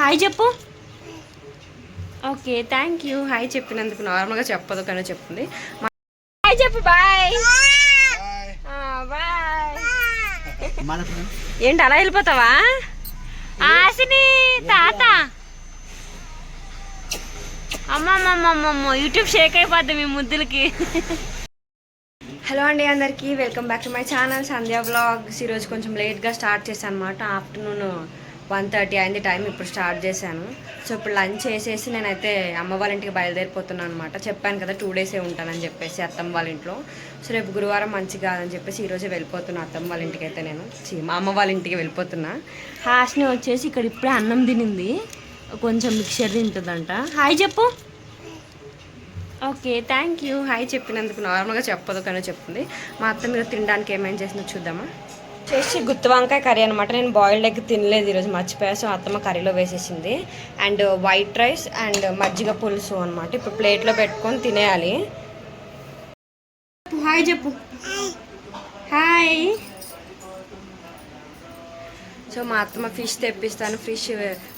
Hi చెప్పు. Okay thank you hi చెప్పినందుకు నార్మల్గా చెప్పదు కానీ చెప్తుంది. హాయ్ చెప్పు బాయ్. బాయ్. ఏంటి అలా వెళ్ళిపోతావా? ఆశని తాత. అమ్మమ్మమ్మమ్మమ్మ యూట్యూబ్ షేక్ అయిపోద్ది మీ ముద్దులకి. హలో అండి అందరికీ welcome back to my channel Sandhya vlogs ఈరోజు కొంచెం లేట్గా స్టార్ట్ చేశాను అనమాట ఆఫ్టర్నూన్ వన్ థర్టీ అయింది టైం ఇప్పుడు స్టార్ట్ చేశాను. సో ఇప్పుడు లంచ్ చేసేసి నేనైతే అమ్మ వాళ్ళ ఇంటికి బయలుదేరిపోతున్నాను అనమాట చెప్పాను కదా టూ డేసే ఉంటానని చెప్పేసి అత్తమ్మ వాళ్ళ ఇంట్లో. సో రేపు గురువారం మంచి కాదని చెప్పేసి ఈరోజే వెళ్ళిపోతున్నా అత్తమ్మ వాళ్ళ ఇంటికి అయితే నేను మా అమ్మ వాళ్ళ ఇంటికి వెళ్ళిపోతున్నా. హాస్ని వచ్చేసి ఇక్కడ ఇప్పుడే అన్నం తినింది. కొంచెం మిక్చర్ తింటుందంట. హాయ్ చెప్పు. Okay thank you. హాయ్ చెప్పినందుకు నార్మల్గా చెప్పదు కానీ చెప్తుంది. మా అత్త మీరు తినడానికి ఏమేం చేసిందో చూద్దామా? చేసి గుత్తి వంకాయ కర్రీ అనమాట నేను బాయిల్డ్ ఎగ్ తినలేదు ఈరోజు మర్చిపోయా. సో అత్తమ్మ కర్రీలో వేసేసింది. అండ్ వైట్ రైస్ అండ్ మజ్జిగ పులుసు అనమాట ఇప్పుడు ప్లేట్లో పెట్టుకొని తినేయాలి. హాయ్ చెప్పు. హాయ్. సో మా అత్తమ్మ ఫిష్ తెప్పిస్తాను. ఫిష్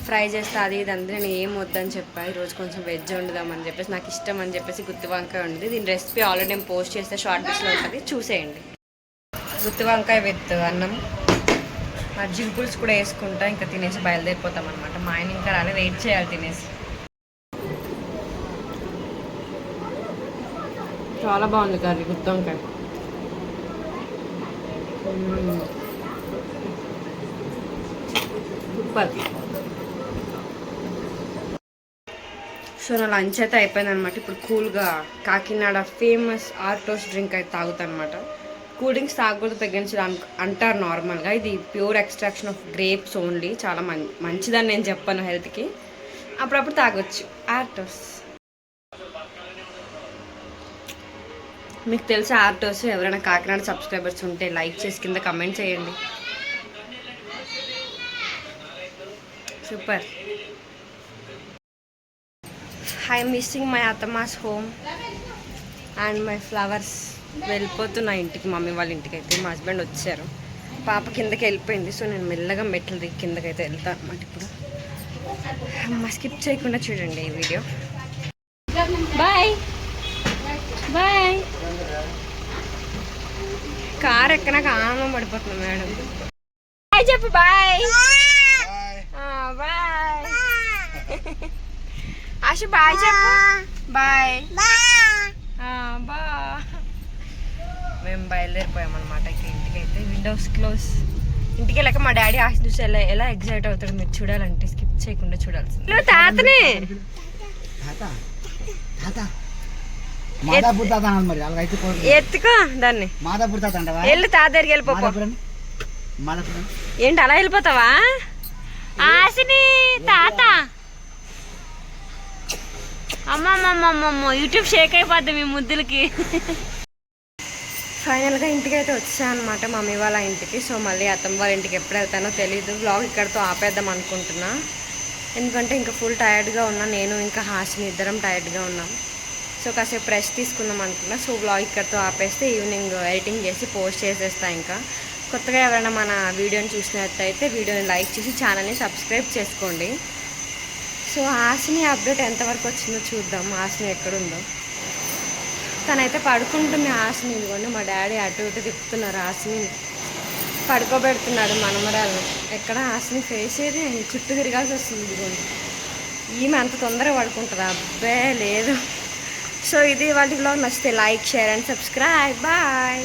ఫ్రై చేస్తా అది ఇది అంతా నేను ఏం వద్దని చెప్పా. ఈరోజు కొంచెం వెజ్ వండుదామని చెప్పేసి నాకు ఇష్టం అని చెప్పేసి గుత్తి వంకాయ ఉంది దీని రెసిపీ ఆల్రెడీ నేను పోస్ట్ చేస్తే షార్ట్ లిస్ట్లో ఉంటుంది. చూసేయండి. గుత్తి వంకాయ విత్ అన్నం. మజ్జిగ పులుసు కూడా వేసుకుంటా ఇంకా తినేసి బయలుదేరిపోతాం అనమాట మా ఆయన ఇంకా రాలే వెయిట్ చేయాలి తినేసి. చాలా బాగుంది కర్రీ గుత్తి వంకాయ. సూపర్. సో నా లంచ్ అయితే అయిపోయింది అనమాట ఇప్పుడు కూల్గా కాకినాడ ఫేమస్ ఆర్టోస్ డ్రింక్ అయితే తాగుతాను అనమాట కూల్ డ్రింక్స్ తాగకూడదు ప్రెగ్నెన్సీ అంటారు నార్మల్గా. ఇది pure extraction of grapes only. చాలా మం మంచిదని నేను చెప్పాను హెల్త్కి. అప్పుడప్పుడు తాగొచ్చు. ఆర్టోస్. మీకు తెలిసే ఆర్టోస్ ఎవరైనా కాకినాడ సబ్స్క్రైబర్స్ ఉంటే లైక్ చేసి కింద కమెంట్ చేయండి. సూపర్. ఐ మిస్సింగ్ మై అత్తమాస్ హోమ్ అండ్ మై ఫ్లవర్స్. వెళ్ళిపోతున్నా ఇంటికి మమ్మీ వాళ్ళ ఇంటికి అయితే మా హస్బెండ్ వచ్చారు. పాప కిందకి వెళ్ళిపోయింది. సో నేను మెల్లగా మెట్లు దిగి కిందకైతే వెళ్తాను అనమాట ఇప్పుడు. అమ్మ స్కిప్ చేయకుండా చూడండి ఈ వీడియో బాయ్ బాయ్ కార్ ఎక్కనాక ఆనందం పడిపోతుంది మేడం. బాయ్ చెప్పు బాయ్ బాయ్ ఆశ బాయ్ చెప్పు. బాయ్ మేము బయలుదేరిపోయాం అనమాట ఇంటికి అయితే విండోస్ క్లోజ్ ఇంటికి వెళ్ళాక మా డాడీ ఆశ చూసి ఎలా ఎలా ఎగ్జైట్ అవుతాడు మీరు చూడాలంటే స్కిప్ చేయకుండా చూడాల్సింది. తాతనే. ఎత్తుకో దాన్ని. మాదాపూర్ తాత అంటవా? వెళ్ళి తాత దగ్గరికి వెళ్ళిపో మాదాపురం మాదాపురం. ఏంటి అలా వెళ్ళిపోతావా? ఆశని తాత. అమ్మమ్మమ్మమ్మమ్మ యూట్యూబ్ షేక్ అయిపోద్ది మీ ముద్దులకి. ఫైనల్గా ఇంటికి అయితే వచ్చాను అనమాట మమ్మీ వాళ్ళ ఇంటికి. సో మళ్ళీ అత్తమ్మ వాళ్ళ ఇంటికి ఎప్పుడు వెళ్తానో తెలియదు బ్లాగ్ ఇక్కడితో ఆపేద్దాం అనుకుంటున్నా. ఎందుకంటే ఇంకా ఫుల్ టైర్డ్గా ఉన్నా. నేను ఇంకా హాసిని ఇద్దరం టైర్డ్గా ఉన్నాం. సో కాసేపు రెస్ట్ తీసుకుందాం అనుకున్నా. సో బ్లాగ్ ఇక్కడితో ఆపేస్తే ఈవినింగ్ ఎడిటింగ్ చేసి పోస్ట్ చేసేస్తా ఇంకా. కొత్తగా ఎవరైనా మన వీడియోని చూసినట్టయితే వీడియోని లైక్ చేసి ఛానల్ని సబ్స్క్రైబ్ చేసుకోండి. సో హాసిని అప్డేట్ ఎంతవరకు వచ్చిందో చూద్దాం. హాసిని ఎక్కడుందో. తనైతే పడుకుంటుంది హాసిని ఇదిగోండి మా డాడీ అటు ఇటు తిప్పుతున్నారు హాసిని పడుకోబెడుతున్నాడు మనమరాలు ఎక్కడ హాసిని ఫేస్ ఏది? చుట్టూ తిరగాల్సి వస్తుంది ఇదిగోండి. ఈమె అంత తొందరగా పడుకుంటుంది? అబ్బే లేదు. సో ఇది వాళ్ళ బ్లాగ్ నచ్చితే like share and subscribe. Bye.